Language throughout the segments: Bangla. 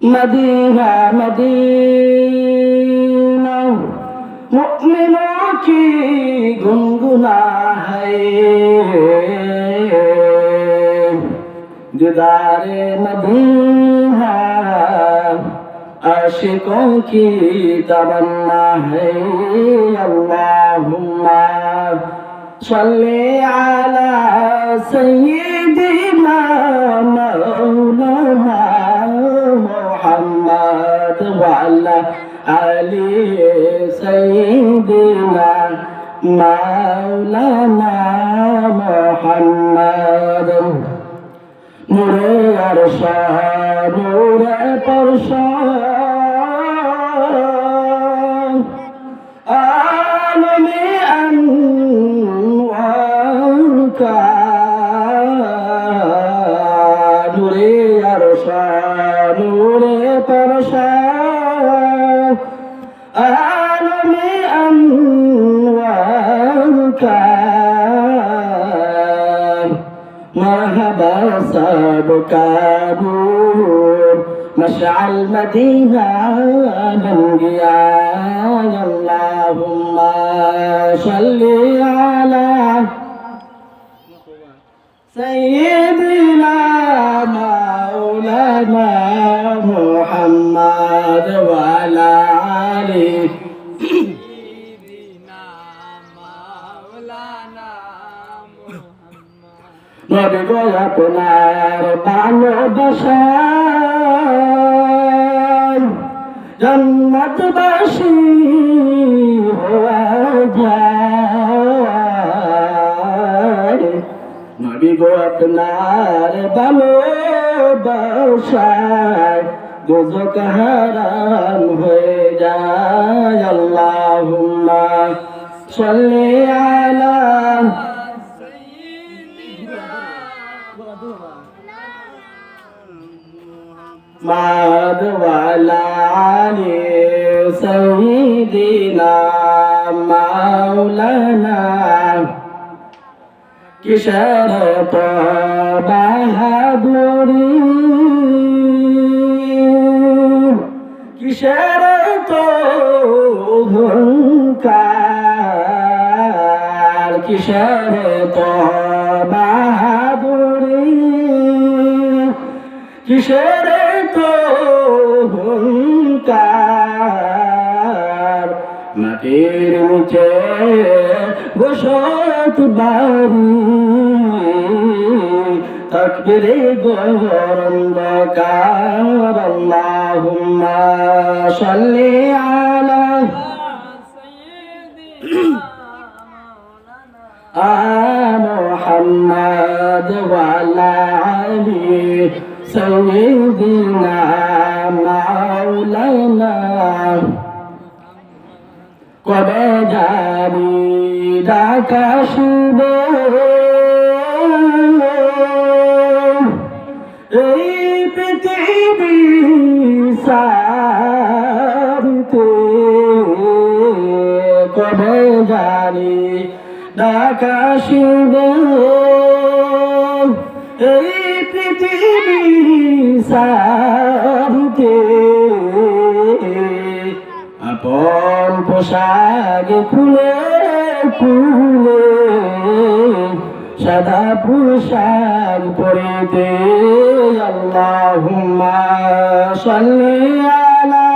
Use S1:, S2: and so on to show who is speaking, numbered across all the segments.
S1: مدينة مدينة مؤمنوں کی گنگنا ہے دیدار مدینہ عاشقوں کی تمنا ہے اللہم صلی علی سیدنا مولا وعلى آل سيدنا مولانا محمد نور أرشاد نور أرشاد আনওয়ারকা مرحبا سابك نور مشعل مدينة الأنبياء اللهم صل على سيدنا مولانا محمد وعلى آله গো আপনার ভালোবাসায় জন্মতবাসী হওয়া যায়। নবী গো আপনার ভালোবাসায় দুজক হারাম হয়ে যায়। আল্লাহুম্মা সাল্লি আলা মাদ ওয়ালা আলি সঈদিনা মাওলানা কিশোর তো বাহাদুরি কিশোর তো হুঙ্কার কিশোর তো বাহাদুরি কিসের তো হুঙ্কার মাটির নিচে বসত বাড়ি তকবিরে গরন্দকার আল্লাহুম্মা সাল্লি আলা آل محمد وعلى علي سيدنا مولانا কবে জানি ডাকা শুনে এই পৃথিবী সারিতে কবে জানি ডাকা শুনে এই পৃথিবী সারিতে আপন পোশাক খুলে খুলে সাদা পোশাক পরিতে আল্লাহুম্মা সাল্লি আলা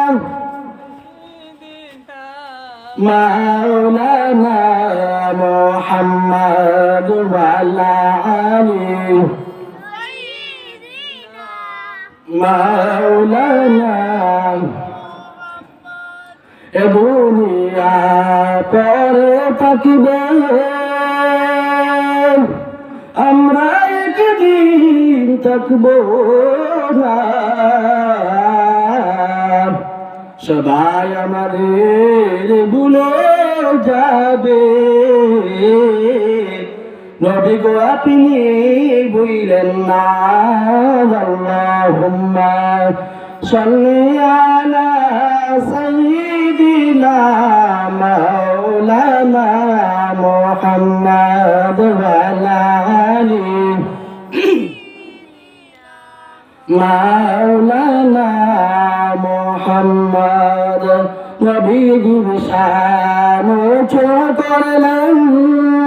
S1: মাওলানা মুহাম্মদ ওয়া আলা আলি মাওলানা এ দুনিয়া পরে থাকিবে। আমরা একদিন থাকব না। সবাই আমাদের ভুলে যাবে। নবী গো, আপনি বইলেন না। আল্লাহুম্মা সাল্লি আলা সাইয়্যিদিনা মাওলানা মুহাম্মদ ওয়া আলা মাওলানা নবীজির শান উঁচু করলেন। মহান প্রভু রব্বানা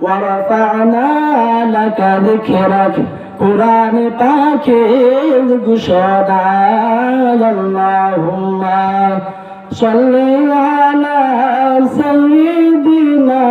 S1: ورفعنا لك ذكرك قرآن পাখির ঘোষণা اللهم صل على سيدنا